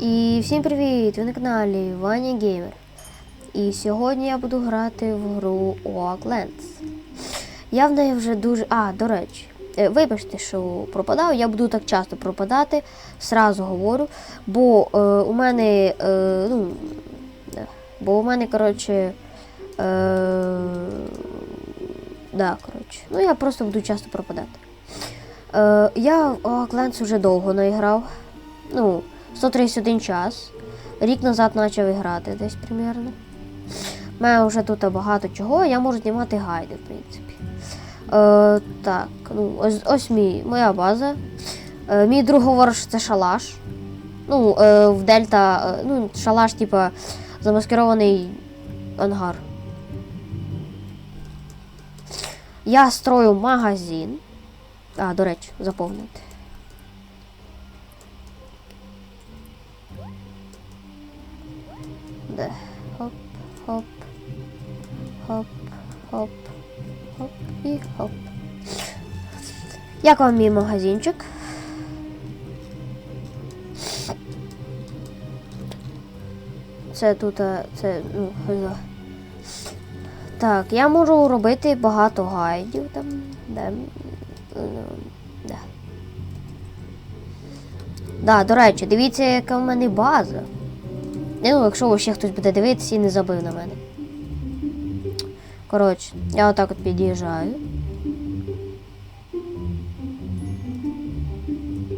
І всім привіт! Ви на каналі Ваня Геймер. І сьогодні я буду грати в гру Oaklands. Я в неї вже дуже. А, до речі, е, вибачте, що пропадав. Я буду так часто пропадати, сразу говорю. Бо е, у мене. Е, ну, бо у мене, коротше. Е, да, коротше. Ну, я просто буду часто пропадати. Е, я в Oaklands вже довго наіграв. Ну, 131 час. Рік назад почав грати десь примерно. У мене вже тут багато чого, я можу знімати гайди, в принципі. Е, так, ну, ось, ось мій, моя база. Е, мій друг говорить, що це шалаш. Ну, е, в Дельта, е, ну, шалаш, типа, замаскирований ангар. Я строю магазин. А, до речі, заповнити. Де? Хоп, хоп, хоп, хоп, хоп і хоп. Як вам мій магазинчик? Це тут, це, ну, так, я можу робити багато гайдів там, де. Да. Да, до речі, дивіться, яка в мене база. Ну, якщо ще хтось буде дивитися і не забив на мене. Коротше, я отак от під'їжджаю.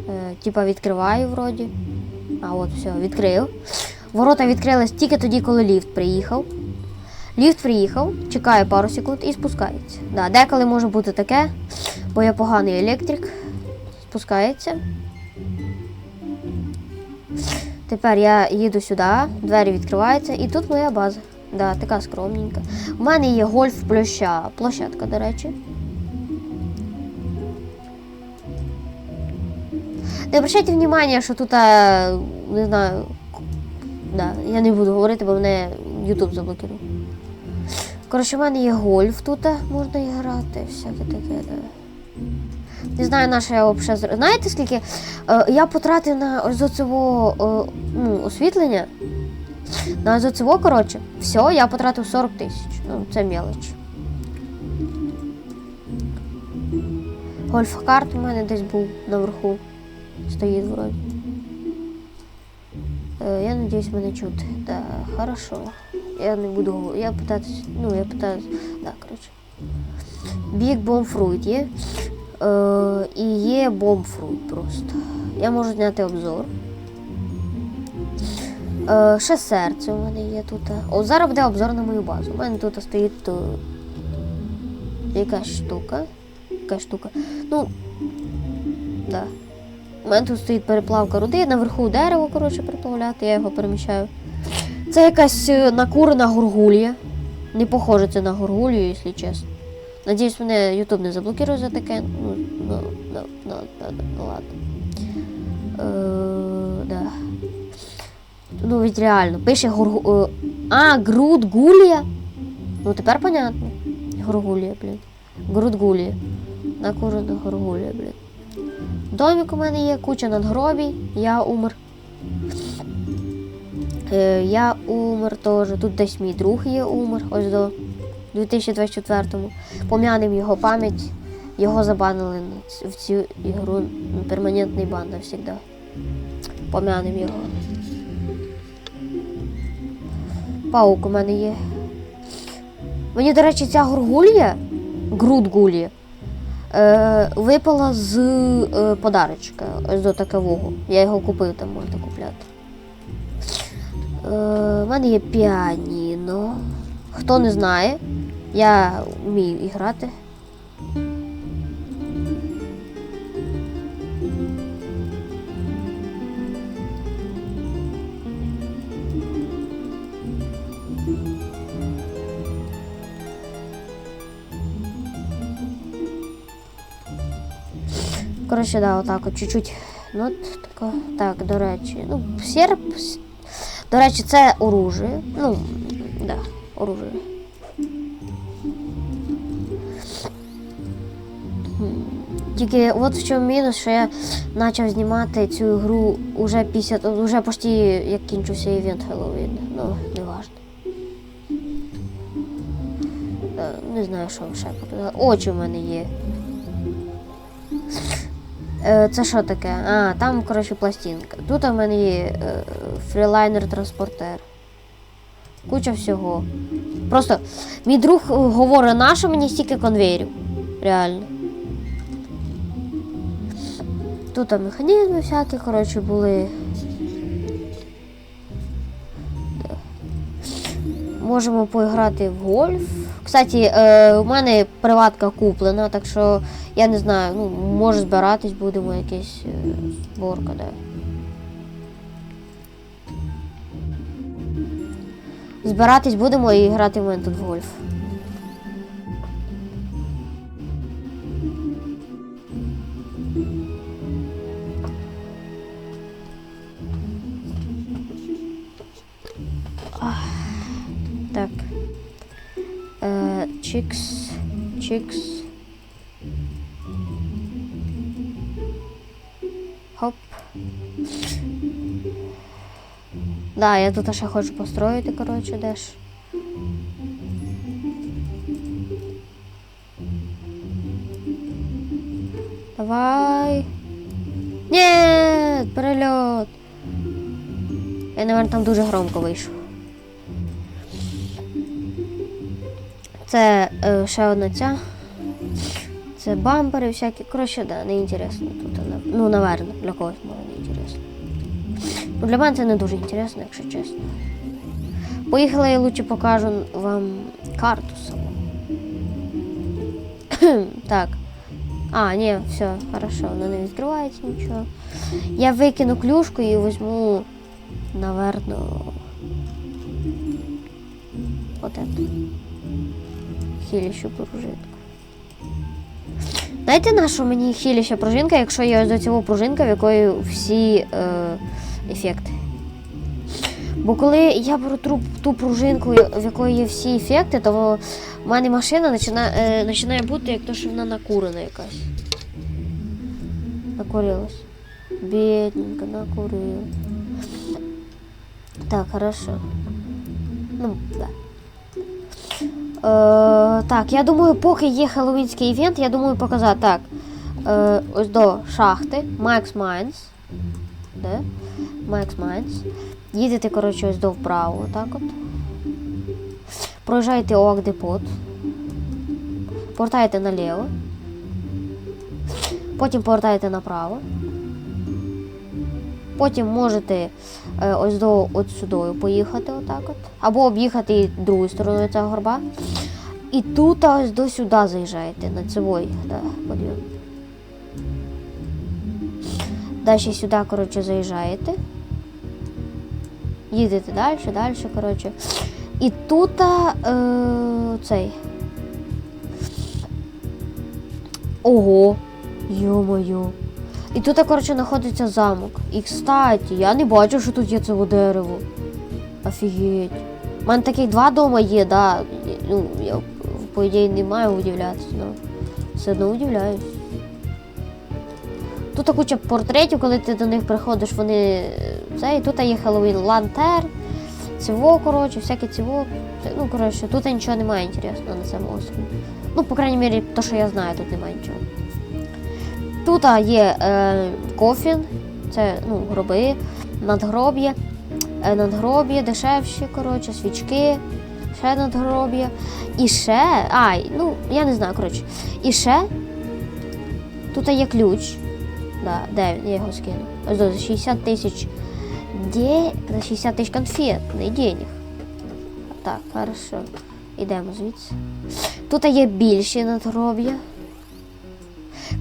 Е, типа відкриваю вроді. А от все, відкрив. Ворота відкрились тільки тоді, коли ліфт приїхав. Ліфт приїхав, чекає пару секунд і спускається. Да, деколи може бути таке, бо я поганий електрик. Спускається. Tепер я їду сюди, двері відкриваються, і тут моя база. Да, така скромненька. У мене є гольф площа, площадка, до речі. Не обращайте внимання, що тут, е, не знаю, да, я не буду говорити, бо мене YouTube заблокував. Коротше, в мене є гольф тут, можна і грати, всяке таке. Да. Не знаю, на що я взагалі. Знаєте, скільки е, я потратив на ось оцього е, ну, освітлення? На ось оцього, коротше, все, я потратив 40 тисяч. Ну, це мелоч. Гольф-карт у мене десь був наверху. Стоїть вроді. Е, я надіюсь, мене чути. Да, хорошо. Я не буду. Я питатись, ну, я питаюсь. Да, коротше. Big Bomb Fruit є. Е, і є Bomb просто. Я можу зняти обзор. Е, ще серце у мене є тут. О, зараз буде обзор на мою базу. У мене тут стоїть е, якась штука. Яка штука. Ну, да. У мене тут стоїть переплавка руди, наверху дерево, коротше, переплавляти, я його переміщаю. Це якась е, накурена горгулія. Не похоже це на горгулію, якщо чесно. Надіюсь, мене Ютуб не заблокує за таке. Ну, ну, ну, ну, ну, ну ладно. Е, да. Ну, ведь реально. Пише горгу... е, А, Груд Гулія. Ну, тепер понятно. Горгулія, блін. Груд Гулія. Накурена горгулія, блін. Домик у мене є, куча надгробій, я умер. Е, я умер теж. Тут десь мій друг є умер, ось до 2024-му. Пом'янем його пам'ять. Його забанили в цю ігру перманентний бан навсегда. Пом'янем його. Паук у мене є. Мені, до речі, ця горгулія, груд гулія, е, випала з е, подарочка ось до такового. Я його купив, там можна купляти. Е, У мене є піаніно. Хто не знає, я вмію грати. Коротше, да, отак от чуть-чуть. Ну, тако. Так, до речі. Ну, серп. До речі, це оружие. Ну, да, оружие. Тільки от в чому мінус, що я почав знімати цю гру уже після уже почти як кінчився івент Хеллоуін. Ну, не важно. Е, Не знаю, що ще показати. Очі в мене є. Е, Це що таке? А, там, коротше, пластинка. Тут у мене є е, фрілайнер-транспортер. Куча всього. Просто мій друг говорить, на мені стільки конвейерів. Реально. Тут там механізми всякі, коротше, були. Можемо поіграти в гольф. Кстати, е, у мене приватка куплена, так що я не знаю, ну, може збиратись будемо якесь е, зборка, да. Збиратись будемо і грати в мене тут в гольф. Чікс. Чікс. Хоп. Да, я тут ще хочу построїти, коротше, де ж. Давай. Нет, перельот. Я, наверное, там дуже громко вийшов. Це е, ще одна ця. Це бампери всякі. Коротше, да, не інтересно тут. Ну, наверно, для когось може не інтересно. Ну, для мене це не дуже інтересно, якщо чесно. Поїхали, я лучше покажу вам карту саму. так. А, ні, все, хорошо, вона не відкривається нічого. Я викину клюшку і візьму, наверно. От это. Хіліщу пружинку. Знаєте, на що мені хіліща пружинка, якщо ось до цього пружинка, в якої всі е, ефекти? Бо коли я беру ту, ту пружинку, в якої є всі ефекти, то в мене машина починає, е, починає бути як то, що вона накурена якась. Накурилась. Бідненько, накурила. Так, хорошо. Ну, да. Е, так, я думаю, поки є хеллоуінський івент, я думаю показати так. Е, ось до шахти. Max Mines. Де? Max Mines. Їдете, коротше, ось до вправо, так от. Проїжджаєте ОАК Депот. Повертаєте наліво. Потім повертаєте направо. Потім можете ось до от сюди поїхати, отак от. Або об'їхати другою стороною цього горба. І тут ось до сюди заїжджаєте, на цивой, да. Далі сюди, коротше, заїжджаєте. Їдете далі, далі, коротше. І тут е, цей. Ого! Йо-моє. І тут, коротше, знаходиться замок. І кстати, я не бачу, що тут є це дерево. Офігеть. У мене таких два дома є, да. Ну, я по ідеї не маю удивлятися, але все одно удивляюсь. Тут куча портретів, коли ти до них приходиш, вони. е, Це, і тут є Хеллоуін лантер, цього, коротше, всяке цього. Ну, коротше, тут нічого немає інтересного на цьому острові. Ну, по крайній мірі, то, що я знаю, тут немає нічого. Тут є е, кофін, це ну, гроби, надгроб'я, е, надгроб'я, дешевші, коротше, свічки, ще надгроб'я. І ще, ай, ну, я не знаю, коротше. І ще тут є ключ. Да, де? Я його скину. За 60 тисяч. Де? За 60 тисяч конфет, не денег. Так, хорошо. Ідемо звідси. Тут є більші надгроб'я.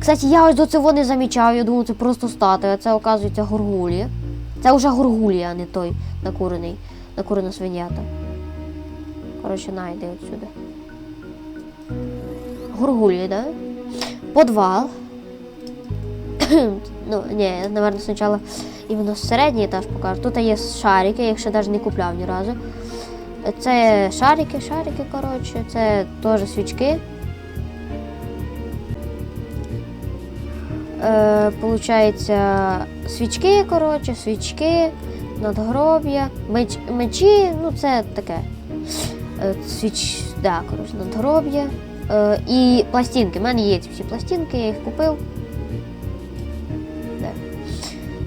Кстати, я ось до цього не замічав, я думав, це просто статуя, це, оказується, горгулія. Це вже горгулія, а не той накурений, накурена свинята. Коротше, найди отсюди. Горгулія, да? Подвал. ну, ні, наверное, спочатку іменно середній етаж покажу. Тут є шарики, я їх ще навіть не купляв ні разу. Це шарики, шарики, коротше, це теж свічки. Е, получається, свічки, коротше, свічки, надгроб'я, меч, мечі, ну це таке. Е, свіч, да, коротше, надгроб'я. Е, і пластинки. У мене є ці всі пластинки, я їх купив.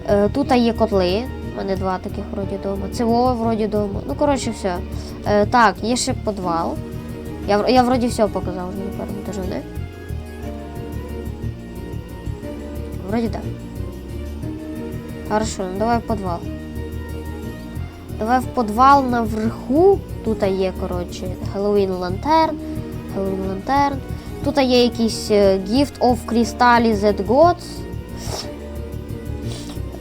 Е, тут є котли. У мене два таких вроді дома. Цево вроді дома. Ну, коротше, все. Е, так, є ще підвал. Я, я вроді все показав вже на першому етажу, не? Вроді так. Хорошо, ну давай в підвал. Давай в підвал наверху. Тут є, коротше, Halloween Lantern. Halloween Lantern. Тут є якийсь е, Gift of Crystal Z Gods.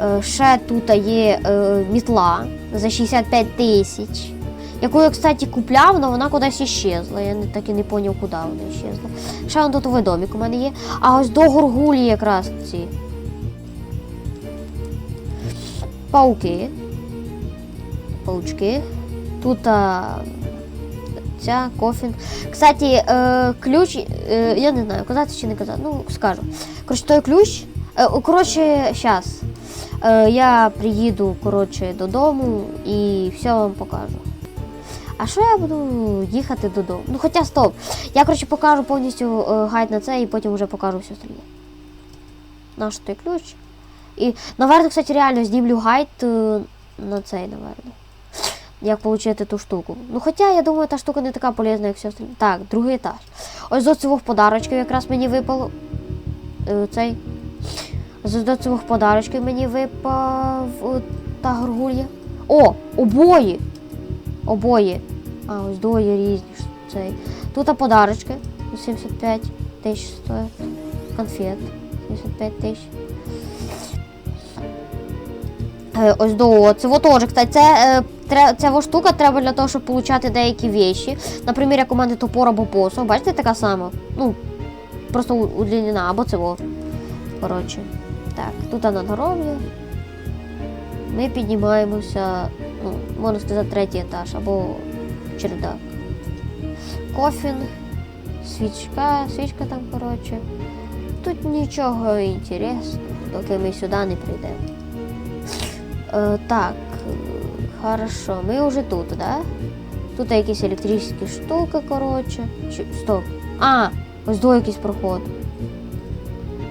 Е, Ще тут є е, мітла за 65 тисяч. Яку я, кстати, купляв, але вона кудись іщезла. Я так і не зрозумів, куди вона іщезла. Ще вон тут домик у мене є. А ось до горгулі якраз ці. Пауки. Паучки. Тут а, ця кофін. Кстати, е, ключ, е, я не знаю, казати чи не казати. Ну, скажу. Коротше, той ключ. Е, коротше, зараз. Е, я приїду коротше, додому і все вам покажу. А що я буду їхати додому? Ну хоча стоп. Я коротше покажу повністю е, гайд на це і потім вже покажу все остальне. Наш той ключ. І, наверно, кстати, реально знімлю гайд е, на цей, наверно. Як отримати ту штуку. Ну хоча я думаю, та штука не така полезна, як все остальне. Так, другий етаж. Ось до цих подарочків якраз мені випало. Е, цей. З до цих подарочків мені випав е, та горгулья. О, обої! Обої. А, ось двоє різні. Цей. Тут подарочки. 75 тисяч стоять. Конфет. 75 тисяч. Е, Ось до це теж, кстати, це, е, ця штука треба для того, щоб отримати деякі вещі. Наприклад, як у мене топор або посох. Бачите, така сама. Ну, просто удлінена, або цього. Коротше. Так, тут надгроб'я. Ми піднімаємося, ну, можна сказати, третій етаж або чердак. Кофін, свічка, свічка там, коротше. Тут нічого інтересного, доки ми сюди не прийдемо. Е, так, хорошо, ми вже тут, да? Тут якісь електричні штуки, коротше. Чи, стоп. А, ось до якийсь проход.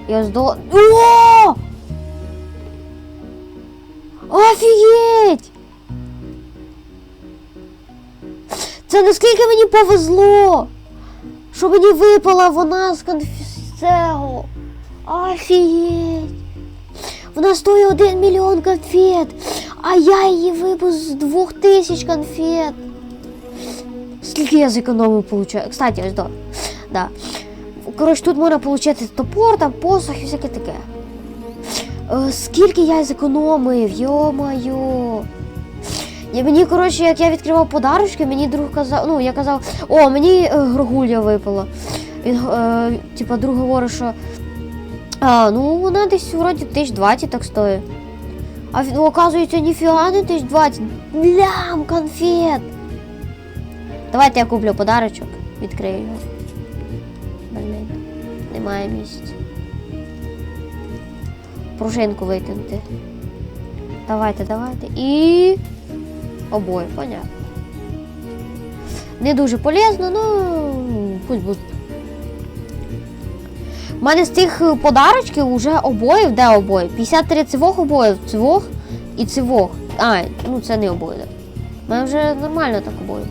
І ось до. О! Офігеть! Це наскільки мені повезло! Що мені випала вона з конфісцего. Офігеть! Вона стоїть 1 мільйон конфет, а я її випив з двох тисяч конфет. Скільки я зекономив, получаю? Кстати, ось до. Да. Коротше, тут можна отримати топор, там посох і всяке таке. Е, скільки я зекономив, йо-моє. Мені, коротше, як я відкривав подарочки, мені друг казав, ну, я казав, о, мені е, горгулья випала. Він, е, типа, друг говорить, що а, ну вона десь вроді 1020 так стоїть. А він, оказується, ніфіга не 1020. Лям, конфет. Давайте я куплю подарочок, відкрию його. Блін, немає місця. Пружинку викинути. Давайте, давайте. І. Обоє, понятно. Не дуже полезно, ну пусть буде. У мене з цих е, подарочків вже обоїв, де обоє? 53 цивох обоїв, цивох і цивох. А, ну це не обоє. У мене вже нормально так обоїв.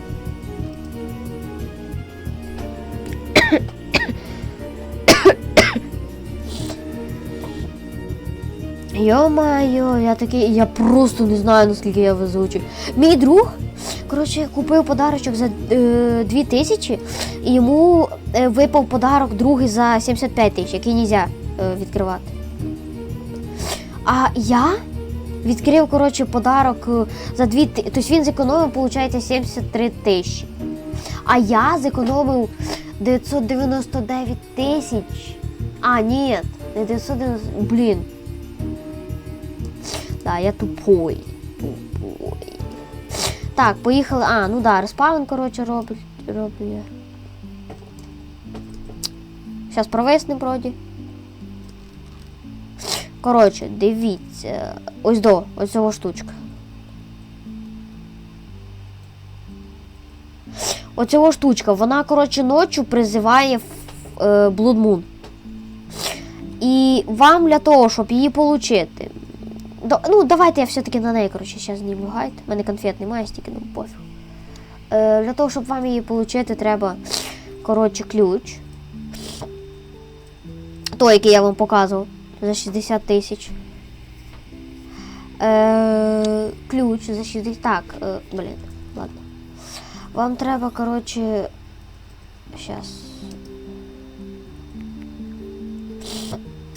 Йо-майо, я такий, я просто не знаю, наскільки я везучий. Мій друг, коротше, купив подарочок за е, 2 тисячі, і йому е, випав подарок другий за 75 тисяч, який не можна е, відкривати. А я відкрив, коротше, подарок е, за 2 тисячі. Тобто він зекономив, виходить, 73 тисячі. А я зекономив 999 тисяч. А, ні, не 990, блін. Да, я тупой. Тупой. Так, поїхали. А, ну да, респаун, коротше, роблю я. Зараз провиснем вроді. Коротше, дивіться. Ось до, ось цього штучка. Оцього штучка, вона, коротше, ночі призиває е, Blood. І вам для того, щоб її отримати. Ну, давайте я все-таки на неї, коротше, зараз зніму гайд. У мене конфет немає, стільки ну пофіг. Е, для того, щоб вам її отримати, треба, коротше, ключ. Той, який я вам показував. За 60 тисяч. Е, ключ за 60. Так, е, блін, ладно. Вам треба, коротше. Сейчас.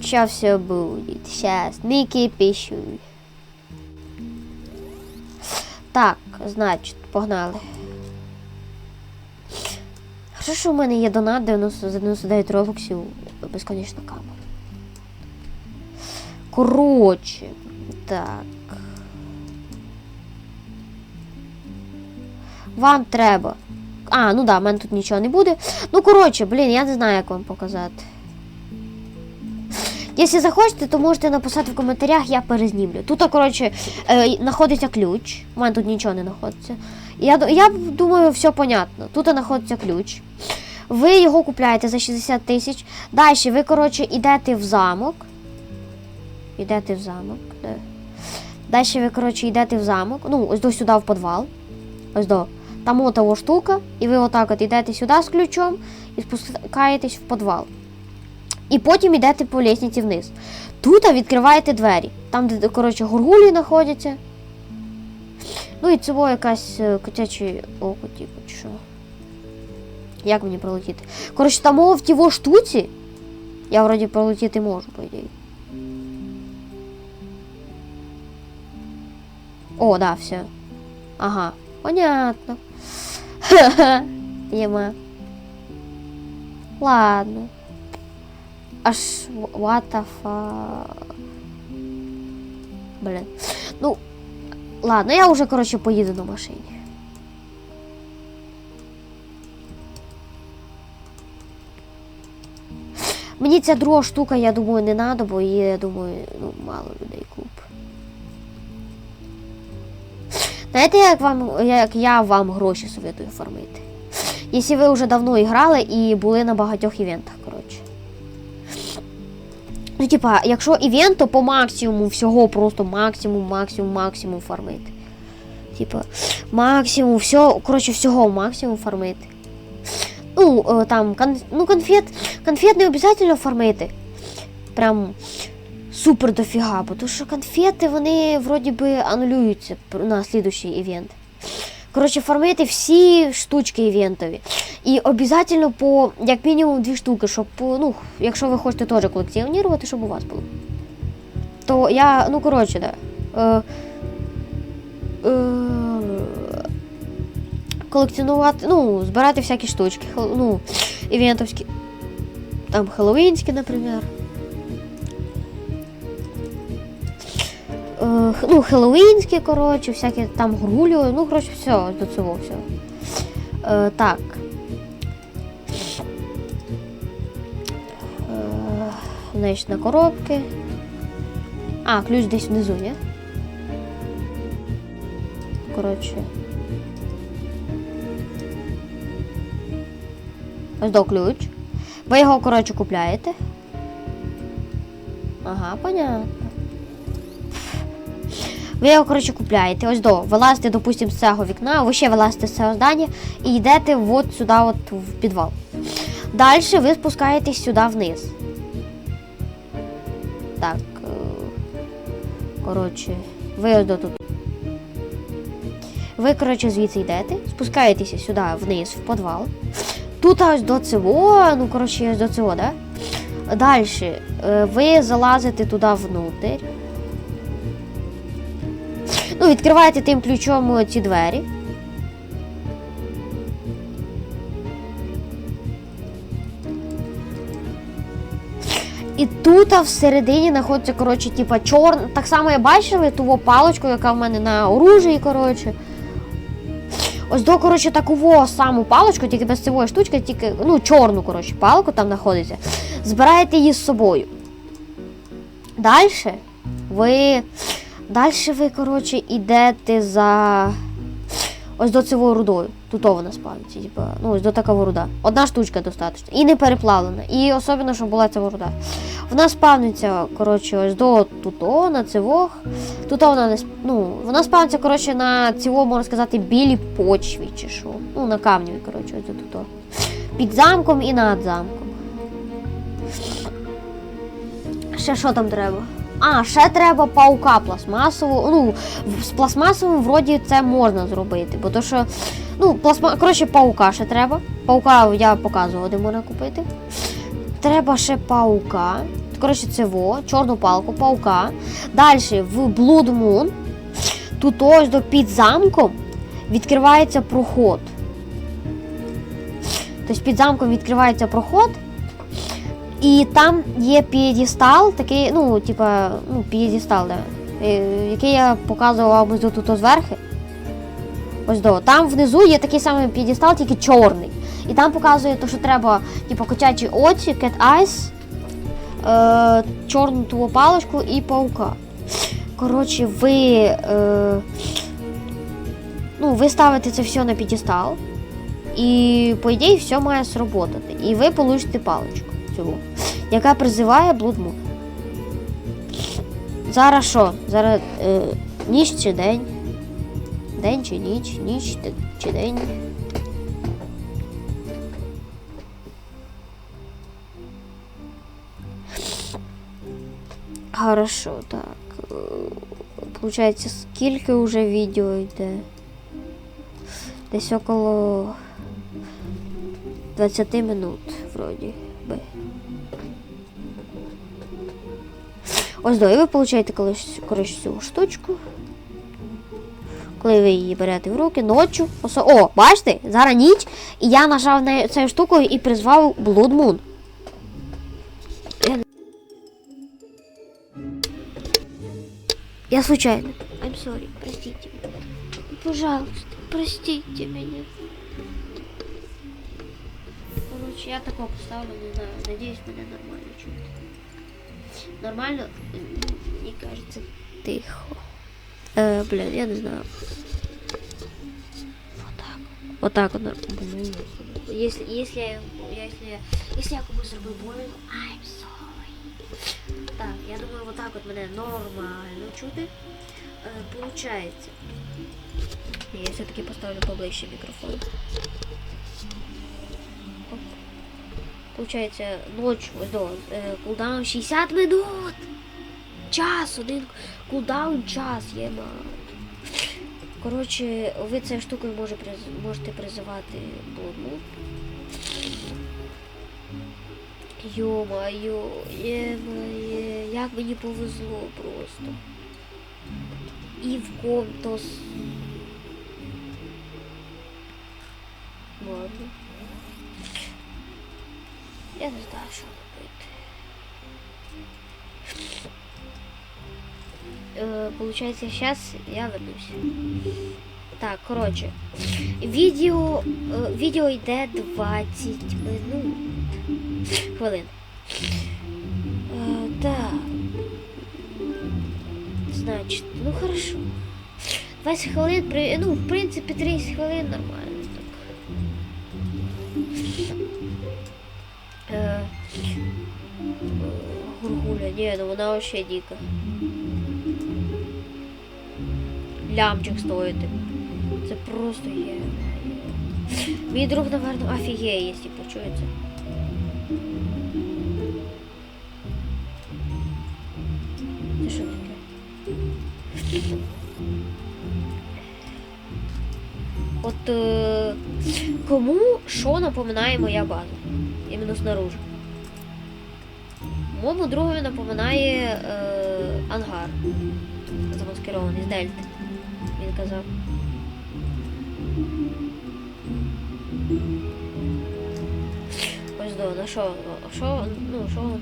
Сейчас все будет. Сейчас. Не кипишуй. Так, значить, погнали. Хорошо, що в мене є донат 90, за 99 робоксів безконечна камера. Коротше, так. Вам треба. А, ну да, в мене тут нічого не буде. Ну, коротше, блін, я не знаю, як вам показати. Якщо захочете, то можете написати в коментарях, я перезнімлю. Тут, коротше, е, знаходиться ключ. У мене тут нічого не знаходиться. Я, я думаю, все понятно. Тут знаходиться ключ. Ви його купляєте за 60 тисяч. Далі ви, коротше, йдете в замок. Йдете в замок. Далі ви, коротше, йдете в замок. Ну, ось до сюди в підвал. Ось до. Там от того штука, і ви отак от йдете сюди з ключом і спускаєтесь в підвал. І потім йдете по лестниці вниз. Тут відкриваєте двері. Там, де, коротше, горгулі знаходяться. Ну і цього якась е, котяче око, типу, чи що. Як мені пролетіти? Коротше, там в тіво штуці. Я вроді пролетіти можу, по ідеї. О, да, все. Ага, понятно. Ха-ха. Ладно. Аж the. Блин. Ну, ладно, я уже, короче, поїду на машині. Мені ця друга штука, я думаю, не надо, бо її, я думаю, ну, мало людей куп. Знаєте, як, вам, як я вам гроші советую фармити? Якщо ви вже давно грали і були на багатьох івентах. Ну, типа, якщо івент, то по максимуму всього просто максимум, максимум, максимум фармити. Типа, максимум, все, коротше, всього максимум фармити. Ну, е, там, кон, ну, конфет, конфет не обов'язково фармити. Прям супер дофіга, бо що конфети, вони вроді би анулюються на слідущий івент. Коротше, фармити всі штучки івентові. І обов'язково по як мінімум дві штуки, щоб, ну, якщо ви хочете теж колекціонувати, щоб у вас було. То я, ну коротше, да. Е, е, колекціонувати, ну, збирати всякі штучки, ну, івентовські. Там хеллоуінські, наприклад. Е, ну, хеллоуінські, коротше, всякі там грулю, ну, коротше, все, до цього все. Е, так. Значить, на коробки. А, ключ десь внизу, ні? Коротше. Ось до ключ. Ви його, коротше, купляєте. Ага, понятно. Ви його, коротше, купляєте. Ось до. Вилазите, допустимо, з цього вікна, ви ще вилазите з цього здання і йдете от сюди, от в підвал. Далі ви спускаєтесь сюди вниз. Так. е, Коротше, ви ось до тут. Ви, коротше, звідси йдете, спускаєтеся сюди вниз, в підвал. Тут ось до цього, ну, коротше, ось до цього, да? Далі ви залазите туди внутрь. Ну, відкриваєте тим ключом ці двері. Тут всередині знаходиться, коротше, типа чорна. Так само я бачили ту паличку, яка в мене на оружії, коротше. Ось до, коротше, таку саму паличку, тільки без цієї штучки, тільки, ну, чорну, коротше, палку там знаходиться. Збираєте її з собою. Далі ви. Далі ви, коротше, йдете за. Ось до цього рудою. Тут вона спавиться, типа, ну ось до такого руда. Одна штучка достатньо. І не переплавлена. І особливо, щоб була ця руда. Вона спавниться, коротше, ось до туто, на цивох. Тут вона не ну, вона спавниться, коротше, на цього, можна сказати, білій почві чи що. Ну, на камні, коротше, ось до туто. Під замком і над замком. Ще що там треба? А, ще треба паука пластмасового. Ну, з пластмасовим вроді це можна зробити, бо то що. Ну, пластма... коротше, паука ще треба. Паука я показував, де можна купити. Треба ще паука. Коротше, це во, чорну палку, паука. Далі в Blood Moon. Тут ось до під замком відкривається проход. Тобто під замком відкривається проход. І там є п'єдестал, такий, ну, типа, ну, п'єдестал, да, е, який я показував тут зверху. Ось до. Там внизу є такий самий п'єдестал, тільки чорний. І там показує, то, що треба, типу, котячі очі, cat eyes, е, чорну ту паличку і паука. Коротше, ви, е, ну, ви ставите це все на п'єдестал. І, по ідеї, все має сработати. І ви получите паличку цього, яка призиває Blood Зараз що? Зараз е, ніч чи день? День чи ніч, ніч чи день. Хорошо, так. Получається, скільки вже відео йде? Десь около 20 минут, вроді би. Ось до, і ви получаєте коротше, цю штучку. Коли ви її берете в руки, ночі. Осо... О, бачите, зараз ніч, і я нажав на цю штуку і призвав Blood Moon. Я... я случайно. I'm sorry, простите меня. Пожалуйста, простите меня. Короче, я такого поставлю, не знаю. Надеюсь, меня нормально чуют. Нормально, М, мне кажется, тихо. Э, блин, я не знаю. Вот так. Вот так вот. нар- Блин. Если, если, я, если, если я комусь зробив больно, I'm sorry. Так, я думаю, вот так вот мене нормально чути. Е, получається. Я все-таки поставлю поближче мікрофон. Оп. Получається, ночь, ось до, е, кулдаун 60 минут. Час, один кулдаун час, єма. Коротше, ви цією штукою може, приз- можете призивати блудну. Йо-моє, ємає, як мені повезло просто. І в комтос. Ладно. Я не знаю, що Е, получается, сейчас я вернусь. Так, коротше. Відео, е, відео йде 20 минут. Хвилин. Е, так. Значить, ну хорошо. 20 хвилин, при- ну, в принципі, 30 хвилин нормально так. Е, е, Гургуля, ні, ну вона вообще дика. Лямчик стоїть. Це просто є. Мій друг, напевно, офігеє, якщо почується. Це що таке? От е, кому що напоминає моя база? Іменно снаружи. Моєму другові напоминає е, ангар. Замаскирований з дельти. Казав. Ось до, на що, що, ну, що воно?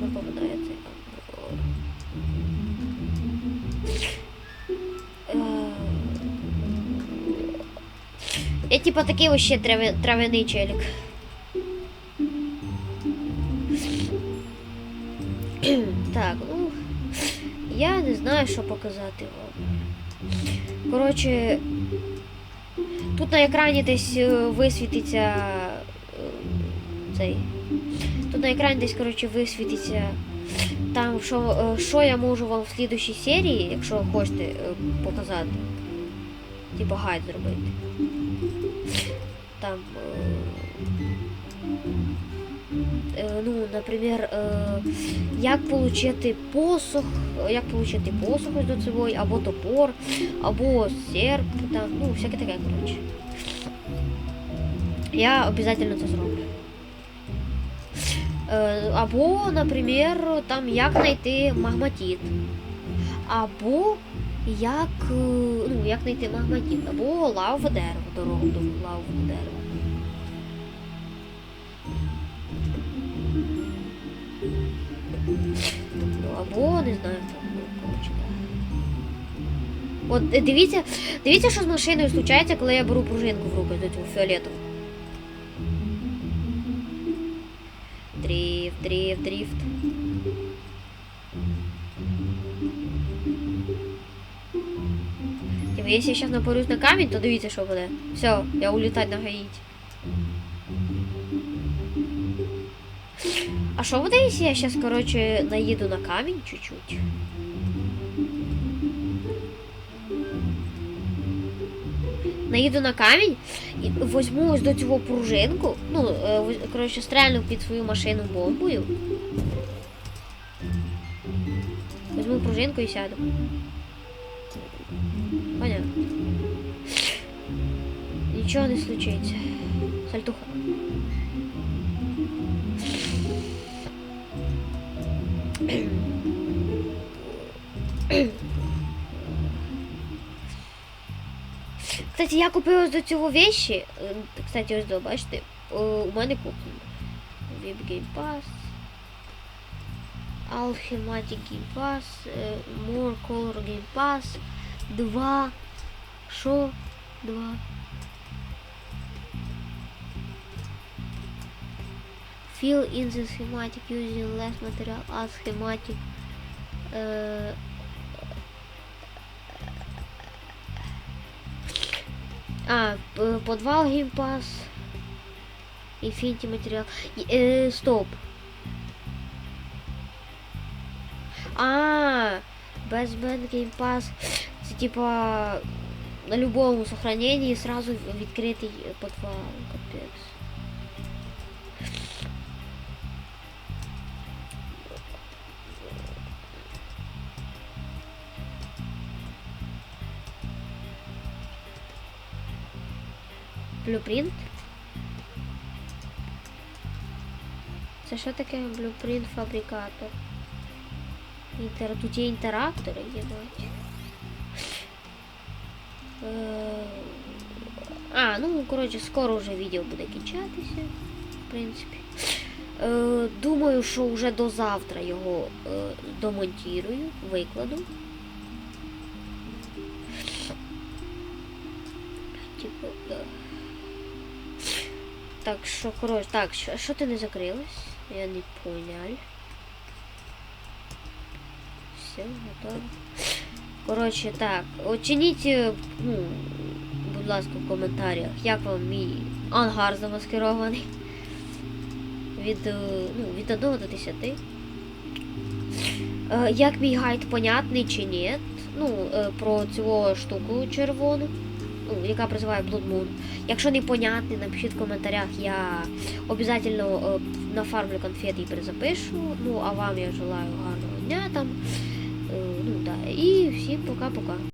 Е, Я типа такий вообще трави, травяний челік. так, ну. Я не знаю, що показати вам. Коротше, тут на екрані десь е, висвітиться е, цей. Тут на екрані десь, коротше, висвітиться там, що, е, що я можу вам в слідущій серії, якщо хочете показати. Типа гайд зробити. Там. Ну, наприклад, як отримати посох, як отримати посох ось до цього, або топор, або серп, там, ну, всяке таке, коротше. Я обов'язково це зроблю. Е, Або, наприклад, там як знайти магматит. Або як, е, ну, як знайти магматит, або лавове дерево, дорогу до лавового дерева. Або не знаю, ну. От е, дивіться, дивіться, що з машиною случається, коли я беру пружинку в руки цього фіолетову. Дрифт, дрифт. Типа, если я сейчас напорюсь на камень, то дивіться, що буде. Все, я улетать на Гаїті. А що буде, якщо я сейчас, короче, наїду на камінь чуть-чуть? Наїду на камінь і возьму ось до цього пружинку. Ну, е, коротше, стрельну під свою машину бомбою. Возьму пружинку і сяду. Понятно. Нічого не случиться. Сальтуха. Кстати, я купила до цього вещи. Е, Кстати, ось до, бачите, у мене куплено. Веб Game Pass. Alchematic Game Pass. е, More Color Game Pass. Два. Що? Два. Fill in the schematic using less material as schematic. Е, А, подвал геймпас. Infinity материал. Е, стоп. А, бен геймпас. Це типа на любому сохранении сразу відкритий подвал. Блюпринт? Це що таке блюпринт фабрикатор? Інтер... Тут є інтерактори, є бать. Е, А, ну коротше, скоро вже відео буде кінчатися, в принципі. Е, Думаю, що вже до завтра його е, домонтірую, викладу. Так, що, коротше, так, що, що ти не закрилась? Я не понял. Все, готово. Коротше, так, оцініть, е, ну, будь ласка, в коментарях, як вам мій ангар замаскирований. Від, е, ну, від 1 до 10. Е, Як мій гайд понятний чи ні? Ну, про цю штуку червону, ну, яка призиває Blood Moon. Якщо непонятний, напишіть в коментарях, я обов'язково е, нафармлю конфети і перезапишу. Ну, а вам я желаю гарного дня там. Е, Ну, да. І всім пока-пока.